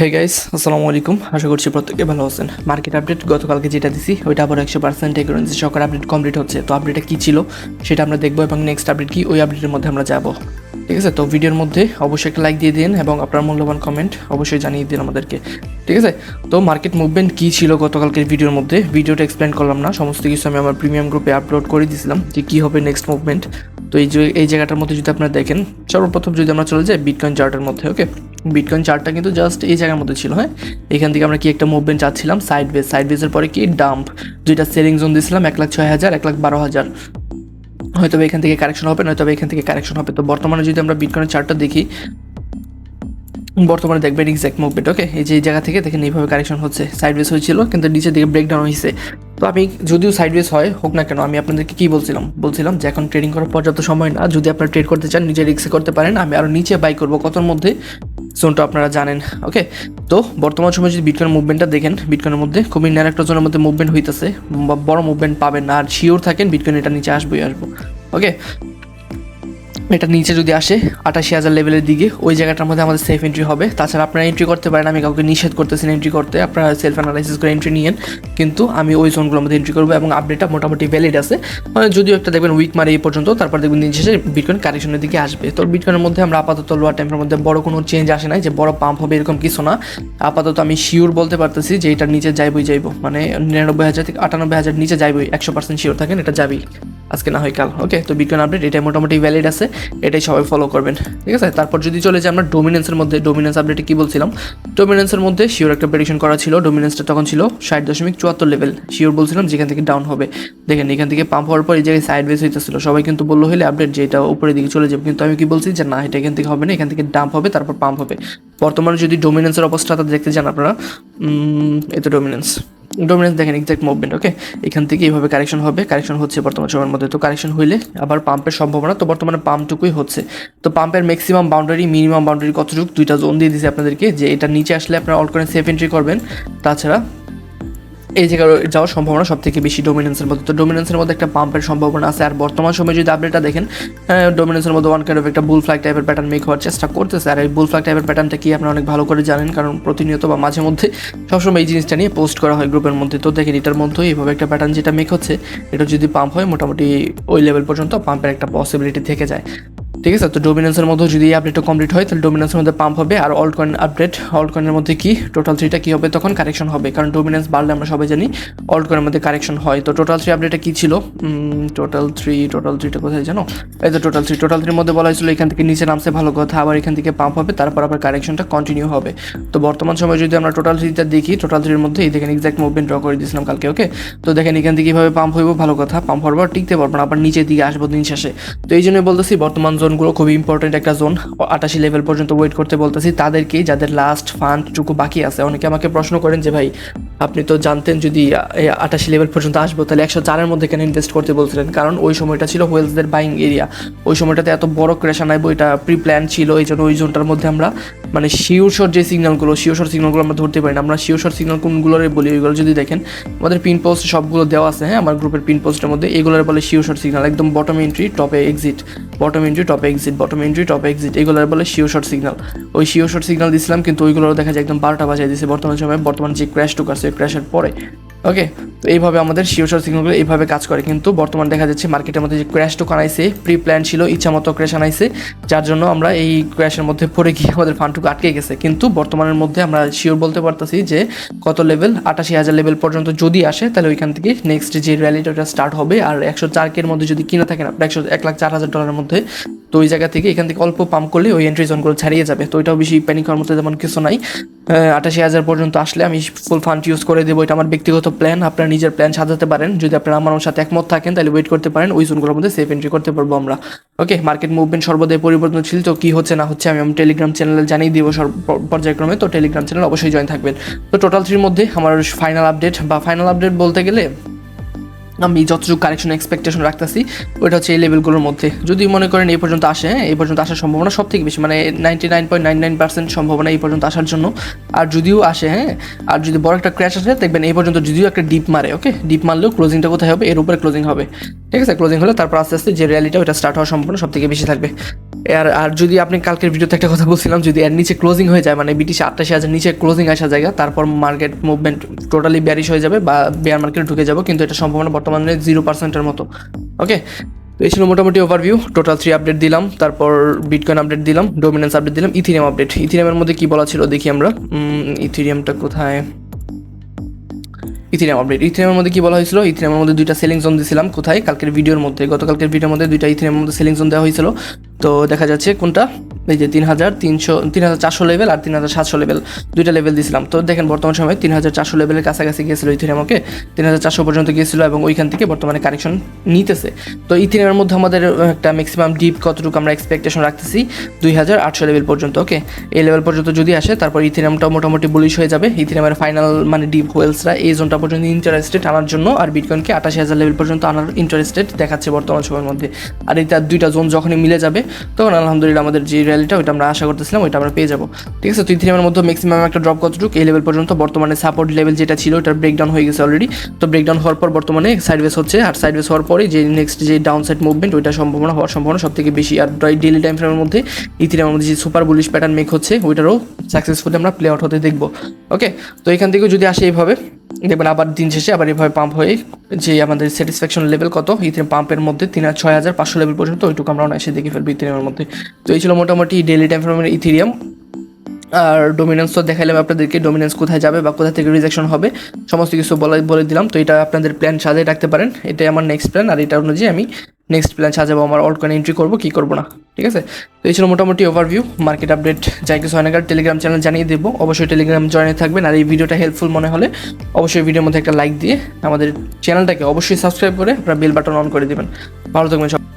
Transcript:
Hey guys আসসালামু আলাইকুম। আশা করছি প্রত্যেকে ভালো আছেন। মার্কেট আপডেট গতকালকে যেটা দিছি, ওইটা আবার একশো পার্সেন্ট টেকনোলজি সরকার আপডেট কমপ্লিট হচ্ছে। তো আপডেটটা কী ছিল, সেটা আমরা দেখব এবং নেক্সট আপডেট কি, ওই আপডেটের মধ্যে আমরা যাব। ঠিক আছে? তো ভিডিওর মধ্যে অবশ্যই একটা লাইক দিয়ে দিন এবং আপনার মূল্যবান কমেন্ট অবশ্যই জানিয়ে দিন আমাদেরকে। ঠিক আছে? তো মার্কেট মুভমেন্ট কী ছিল গতকালকের ভিডিওর মধ্যে ভিডিওটা এক্সপ্লেন করলাম না। সমস্ত কিছু আমি আমার প্রিমিয়াম গ্রুপে আপলোড করে দিয়েছিলাম যে কী হবে নেক্সট মুভমেন্ট তো এই যে, এই জায়গাটার মধ্যে যদি আপনারা দেখেন, সর্বপ্রথম যদি আমরা চলে যাই বিটকয়েন চার্টের মধ্যে ওকে বিটকয়েন চার্টটা কিন্তু জাস্ট এই জায়গার মধ্যে ছিল হ্যাঁ? এখান থেকে আমরা কি একটা মুভমেন্ট চাচ্ছিলাম সাইড বেস সাইড বেসের পরে কি ডাম্প দুইটা সেলিং জোন দিয়েছিলাম এক লাখ ছয় হাজার, এক লাখ বারো হাজার। হয়তো এখান থেকে কারেকশন হবে, নয়তো এখান থেকে কারেকশন হবে। তো বর্তমানে যদি আমরা বিটকয়েনের চার্টটা দেখি, বর্তমানে দেখবেন এক্স্যাক্ট মুভমেন্ট ওকে এই যে এই জায়গা থেকে দেখেন এইভাবে কারেকশন হচ্ছে সাইড বেস হয়েছিল, কিন্তু নিচের দিকে ব্রেকডাউন হয়েছে। তো আমি যদিও সাইড বেস হয়, হোক না কেন, আমি আপনাদেরকে কী বলছিলাম? বলছিলাম যে এখন ট্রেডিং করার পর্যাপ্ত সময় না, যদি আপনারা ট্রেড করতে চান, নিজে রিক্সে করতে পারেন, আমি আরও নিচে বাই করব, কতর মধ্যে? জোনটা আপনারা জানেন ওকে তো বর্তমান সময় যদি বিটকয়েন মুভমেন্টটা দেখেন বিটকয়েনের মধ্যে খুবই ন্যার একটা জোনের মধ্যে মুভমেন্ট হইতেছে বড় মুভমেন্ট পাবেন আর শিওর থাকেন বিটকয়েন এটা নিচে আসবোই আসব ওকে এটা নিচে যদি আসে, আটাশি হাজার লেভেলের দিকে, ওই জায়গাটার মধ্যে আমাদের সেফ এন্ট্রি হবে। তাছাড়া আপনারা এন্ট্রি করতে পারেন, আমি কাউকে নিষেধ করতেছি এন্ট্রি করতে। আপনারা সেলফ অ্যানালাইসিস করে এন্ট্রি নিয়েন। কিন্তু আমি ওই জোনগুলোর মধ্যে এন্ট্রি করব এবং আপডেটটা মোটামুটি ভ্যালিড আছে। মানে যদিও একটা দেখবেন উইক মারে এই পর্যন্ত, তারপর দেখবেন দিন শেষে বিটকয়েন কারেকশনের দিকে আসবে। তো বিটকয়েনের মধ্যে আমরা আপাতত লোয়ার টাইমের মধ্যে বড় কোনো চেঞ্জ আসে নাই, যে বড় পাম্প হবে এরকম কিছু না। আপাতত আমি শিওর বলতে পারতেছি যে এটার নিচে যাইবই, যাইব। মানে নিরানব্বই হাজার থেকে আটানব্বই হাজার নিচে যাইবই, একশো পার্সেন্ট শিওর থাকেন, এটা যাবেই। আজকে না হয় কাল। ওকে তো বিটকয়েন আপডেট এটাই মোটামুটি ভ্যালিড আছে। এটাই সবাই ফলো করবেন। ঠিক আছে? তারপর যদি চলে যাই আমরা ডোমিনেন্সের মধ্যে ডোমিনেন্স আপডেটে কি বলছিলাম? ডোমিনেন্সের মধ্যে শিওর একটা প্রেডিকশন করা ছিল। ডোমিনেন্সটা তখন ছিল ষাট দশমিক চুয়াত্তর লেভেল শিওর বলছিলাম যেখান থেকে ডাউন হবে। দেখেন এখান থেকে পাম্প হওয়ার পর এই জায়গায় সাইড বেস হইতেছিল। সবাই কিন্তু বলল হলে আপডেট যে এটা উপরের দিকে চলে যাবে। কিন্তু আমি কি বলছি যে না এটা এখান থেকে হবে না। এখান থেকে ডাম্প হবে তারপর পাম্প হবে। বর্তমানে যদি ডোমিনেন্সের অবস্থাটা দেখতে চান আপনারা উম, এই তো ডোমিনেন্স ডোমিনেন্স দেখেন এক্সাক্ট মুভমেন্ট ওকে এখান থেকে এইভাবে কারেকশন হবে কারেকশন হচ্ছে বর্তমান সময়ের মধ্যে। তো কারেকশন হইলে আবার পাম্পের সম্ভাবনা, তো বর্তমানে পাম্পটুকুই হচ্ছে। তো পাম্পের ম্যাক্সিমাম বাউন্ডারি মিনিমাম বাউন্ডারি কতটুকু? দুইটা জোন দিয়ে দিয়েছে আপনাদেরকে, যে এটা নিচে আসলে আপনারা অল করে সেফ এন্ট্রি করবেন। তাছাড়া এই জায়গায় যাওয়ার সম্ভাবনা সব থেকে বেশি ডোমিনেন্সের মধ্যে। তো ডোমিনেন্সের মধ্যে একটা পাম্পের সম্ভাবনা আছে। আর বর্তমান সময়ে যদি আপডেটটা দেখেন ডোমিনেন্সের মধ্যে ওয়ান কাইন্ড অফ একটা বুল ফ্লাগ টাইপের প্যাটার্ন মেক হওয়ার চেষ্টা করতেছে। আর এই বুল ফ্লাগ টাইপের প্যাটার্নটা কি আপনারা অনেক ভালো করে জানেন? কারণ প্রতিনিয়ত বা মাঝে মধ্যে সবসময় এই জিনিসটা নিয়ে পোস্ট করা হয় গ্রুপের মধ্যে। তো দেখেন, এটার মধ্যেও এইভাবে একটা প্যাটার্ন যেটা মেক হচ্ছে, এটা যদি পাম্প হয়, মোটামুটি ওই লেভেল পর্যন্ত পাম্পের একটা পসিবিলিটি থেকে যায়। ঠিক আছে? তো ডোমিনেন্সের মধ্যে যদি এই আপডেটটা কমপ্লিট হয়, তাহলে ডোমিনেন্সের মধ্যে পাম্প হবে। আর অল্ট কয়েন আপডেট অল্ট কয়েনের মধ্যে কি? টোটাল থ্রিটা কী হবে? তখন কারেকশন হবে। কারণ ডোমিনেন্স বাড়লে আমরা সবাই জানি অল্ট কয়েনের মধ্যে কারেকশন হয়। তো টোটাল থ্রি আপডেটটা কী ছিল? টোটাল থ্রি টোটাল থ্রিটা কোথায় জানো? এই তো টোটাল থ্রি টোটাল থ্রির মধ্যে বলা হয়েছিল এখান থেকে নিচে নামছে, ভালো কথা। আবার এখান থেকে পাম্প হবে, তারপর আবার কারেকশনটা কন্টিনিউ হবে। তো বর্তমান সময় যদি আমরা টোটাল থ্রিটা দেখি টোটাল থ্রির মধ্যে, এই দেখেন এক্সাক্ট মুভমেন্ট ড্র করে দিয়েছিলাম কালকে ওকে তো দেখেন এখান থেকে কীভাবে পাম্প হইব? ভালো কথা। পাম্প হওয়ার পর টিকতে পারব না, আবার নিচের দিকে আসব দিন শেষে। তো এই জন্যই বলতেছি, বর্তমান জোনগুলো খুবই ইম্পর্টেন্ট একটা জোন। আটাশি লেভেল পর্যন্ত ওয়েট করতে বলতেছি। তাদেরকে যাদের লাস্ট ফান্ডটুকু বাকি আছে, অনেকে আমাকে প্রশ্ন করেন যে, ভাই, আপনি তো জানতেন যদি আটাশি লেভেল পর্যন্ত আসব, তাহলে একশো চারের মধ্যে কেন ইনভেস্ট করতে বলছিলেন? কারণ ওই সময়টা ছিল ওয়েলসদের বাইং এরিয়া ওই সময়টাতে এত বড় ক্রেশান আইব এটা প্রি প্ল্যান ছিল, এই জন্য ওই জোনটার মধ্যে আমরা মানে শিওর যে সিগন্যালগুলো শিওর শট সিগন্যালগুলো আমরা ধরতে পারি না। আমরা শিওর শট সিগন্যাল কোনগুলোর বলি ওইগুলো যদি দেখেন, আমাদের পিন পোস্ট সবগুলো দেওয়া আছে হ্যাঁ? আমার গ্রুপের পিন পোস্টের মধ্যে, এগুলোর বলে শিওর শট সিগন্যাল একদম বটম এন্ট্রি টপে এক্সিট বটম এন্ট্রি টপে এক্সিট বটম এন্ট্রি টপে এক্সিট এগুলোর বলে শিওর শট সিগন্যাল ওই শিওর শট সিগন্যাল দিয়েছিলাম কিন্তু ওইগুলো দেখা যায় একদম বারোটা বাজায় দিয়েছে বর্তমান সময়ে। বর্তমান যে ক্র্যাশ টুক আছে ক্র্যাশের পরে। ওকে তো এইভাবে আমাদের শিওর সিগন্যালগুলো এইভাবে কাজ করে। কিন্তু বর্তমান দেখা যাচ্ছে মার্কেটের মধ্যে যে ক্র্যাশ টুক আনাইছে প্রি প্ল্যান ছিল ইচ্ছা মতো ক্র্যাশ আনাইছে, যার জন্য আমরা এই ক্র্যাশের মধ্যে পড়ে গিয়ে আমাদের ফান্ডটুকু আটকে গেছে। কিন্তু বর্তমানের মধ্যে আমরা শিওর বলতে পারতেছি যে কত লেভেল আটাশি হাজার লেভেল পর্যন্ত যদি আসে, তাহলে ওইখান থেকে নেক্সট যে র্যালিটা স্টার্ট হবে। আর একশো চারকের মধ্যে যদি কিনা থাকেন আপনার, একশো এক লাখ চার হাজার ডলারের মধ্যে তো ওই জায়গা থেকে এখান থেকে অল্প পাম্প করলে ওই এন্ট্রি জোনগুলো ছাড়িয়ে যাবে। তো ওইটাও বেশি প্যানিক হওয়ার মতো তেমন কিছু নাই। আটাশি হাজার পর্যন্ত আসলে আমি ফুল ফান্ড ইউজ করে দেবো। এটা আমার ব্যক্তিগত প্ল্যান আপনার নিজের প্ল্যান সাজাতে পারেন। যদি আপনারা আমার সাথে একমত থাকেন, তাহলে ওয়েট করতে পারেন। ওই জোনগুলোর মধ্যে সেফ এন্ট্রি করতে পারব আমরা। ওকে মার্কেট মুভমেন্ট সর্বদাই পরিবর্তনশীল। তো কী হচ্ছে, না হচ্ছে, আমি আমার টেলিগ্রাম চ্যানেলে জানিয়ে দেবো পর্যায়ক্রমে। তো টেলিগ্রাম চ্যানেল অবশ্যই জয়েন থাকবেন। তো টোটাল থ্রির মধ্যে আমার ফাইনাল আপডেট বা ফাইনাল আপডেট বলতে গেলে আমি যতটুকু কানেকশন এক্সপেকটেশন রাখতেছি ওইটা হচ্ছে এই লেভেলগুলোর মধ্যে। যদি মনে করেন এই পর্যন্ত আসে হ্যাঁ এই পর্যন্ত আসার সম্ভাবনা সব থেকে বেশি মানে ninety nine point nine nine percent সম্ভাবনা এই পর্যন্ত আসার জন্য। আর যদিও আসে হ্যাঁ আর যদি বড় একটা ক্র্যাশ আসে, দেখবেন এই পর্যন্ত যদিও একটা ডিপ মারে ওকে ডিপ মারলেও ক্লোজিংটা কোথায় হবে? এর উপরে ক্লোজিং হবে। ঠিক আছে? ক্লোজিং হলে তারপর আস্তে আস্তে যে র্যালিটা ওটা স্টার্ট হওয়ার সম্ভাবনা সব থেকে বেশি থাকবে। আর আর যদি আপনি কালকের ভিডিওতে একটা কথা বলছিলাম, যদি এর নিচে ক্লোজিং হয়ে যায় মানে বিটিশে আটটাশি হাজার নিচে ক্লোজিং আসা জায়গা, তারপর মার্কেট মুভমেন্ট টোটালি ব্যারিশ হয়ে যাবে বা বেয়ার মার্কেটে ঢুকে যাব, কিন্তু এটা সম্ভাবনা বর্তমানে জিরো পার্সেন্টের মতো। ওকে তো এই ছিল মোটামুটি ওভারভিউ টোটাল থ্রি আপডেট দিলাম, তারপর বিটকয়েন আপডেট দিলাম ডোমিনেন্স আপডেট দিলাম ইথিরিয়াম আপডেট ইথিরিয়ামের মধ্যে কী বলা ছিল দেখি আমরা। ইথিরিয়ামটা কোথায়? ইথিরিয়াম আপডেট ইথিরিয়ামের মধ্যে কী বলা হয়েছিল? ইথিরিয়ামের মধ্যে দুইটা সেলিং জোন দিয়েছিলাম কোথায়? কালকের ভিডিওর মধ্যে। গতকালকের ভিডিওর মধ্যে দুইটা ইথিরিয়ামের মধ্যে সেলিং জোন দেওয়া হয়েছিল। তো দেখা যাচ্ছে কোনটা? এই যে তিন হাজার তিনশো তিন হাজার চারশো লেভেল আর তিন হাজার সাতশো লেভেল দুইটা লেভেল দিয়েছিলাম তো দেখেন, বর্তমান সময় তিন হাজার চারশো লেভেলের কাছাকাছি গিয়েছিল ইথিরিয়াম ওকে তিন হাজার চারশো পর্যন্ত গিয়েছিল এবং ওইখান থেকে বর্তমানে কানেকশন নিতেছে। তো ইথিরিয়ামের মধ্যে আমাদের একটা ম্যাক্সিমাম ডিপ কতটুকু আমরা এক্সপেকটেশন রাখতেছি? দুই হাজার আটশো লেভেল পর্যন্ত ওকে এই লেভেল পর্যন্ত যদি আসে, তারপর ইথিরিয়ামটাও মোটামুটি বুলিশ হয়ে যাবে। ইথিরিয়ামের ফাইনাল মানে ডিপ হোয়েলসরা এই জোনটা পর্যন্ত ইন্টারেস্টেড আনার জন্য আর বিটকয়েনকে আটাশি হাজার লেভেল পর্যন্ত আনার ইন্টারেস্টেড দেখাচ্ছে বর্তমান সময়ের মধ্যে। আর এই তার দুইটা জোন যখনই মিলে যাবে, তখন আলহামদুলিল্লাহ আমাদের যে র্যালিটা ওইটা আমরা আশা করতেছিলাম, ওইটা আমরা পেয়ে যাব। ঠিক আছে তো ইথিরিয়ামের মধ্যে ম্যাক্সিমাম একটা ড্রপ কতটুকু? এই লেভেল পর্যন্ত বর্তমানে সাপোর্ট লেভেল যেটা ছিল ওটার ব্রেকডাউন হয়ে গেছে অলরেডি তো ব্রেকডাউন হওয়ার পর বর্তমানে সাইডওয়েজ হচ্ছে, আর সাইডওয়েজ হওয়ার পরে যে নেক্সট যে ডাউন সাইড মুভমেন্ট ওইটা সম্ভাবনা হওয়ার সম্ভাবনা সব থেকে বেশি। আর ডেলি টাইম ফ্রেমের মধ্যে ইথিরিয়ামের মধ্যে যে সুপার বুলিশ প্যাটার্ন মেক হচ্ছে, ওইটারও সাকসেসফুলি আমরা প্লে আউট হতে দেখব। ওকে তো এখান থেকেও যদি আসে এইভাবে দেখবেন আবার দিন শেষে আবার এভাবে পাম্প হয়ে যে আমাদের স্যাটিসফ্যাকশন লেভেল কত ইথিরিয়াম পাম্পের মধ্যে তিন হাজার, ছয় হাজার, পাঁচশো লেভেল পর্যন্ত ওইটুকু আমরা অনায়াসে দেখে ফেলব ইথিরিয়ামের মধ্যে। তো এই ছিল মোটামুটি ডেলি টাইম ফ্রেমের ইথিরিয়াম আর ডোমিনেন্স তো দেখাইলাম আপনাদেরকে ডোমিনেন্স কোথায় যাবে বা কোথা থেকে রিজেকশন হবে, সমস্ত কিছু বলে বলে দিলাম। তো এটা আপনাদের প্ল্যান সাজিয়ে রাখতে পারেন। এটাই আমার নেক্সট প্ল্যান আর এটা অনুযায়ী আমি নেক্সট প্ল্যান সাজাবো, আমার অল কয়েন এন্ট্রি করব, কী করব না। ঠিক আছে তো এই ছিল মোটামুটি ওভারভিউ মার্কেট আপডেট যাই কিছু হয় না টেলিগ্রাম চ্যানেল জানিয়ে দেবো অবশ্যই টেলিগ্রাম জয়েনে থাকবেন, আর এই ভিডিওটা হেল্পফুল মনে হলে অবশ্যই ভিডিওর মধ্যে একটা লাইক দিয়ে আমাদের চ্যানেলটাকে অবশ্যই সাবস্ক্রাইব করে আপনারা বেল বাটন অন করে দেবেন ভালো থাকবেন সবাই।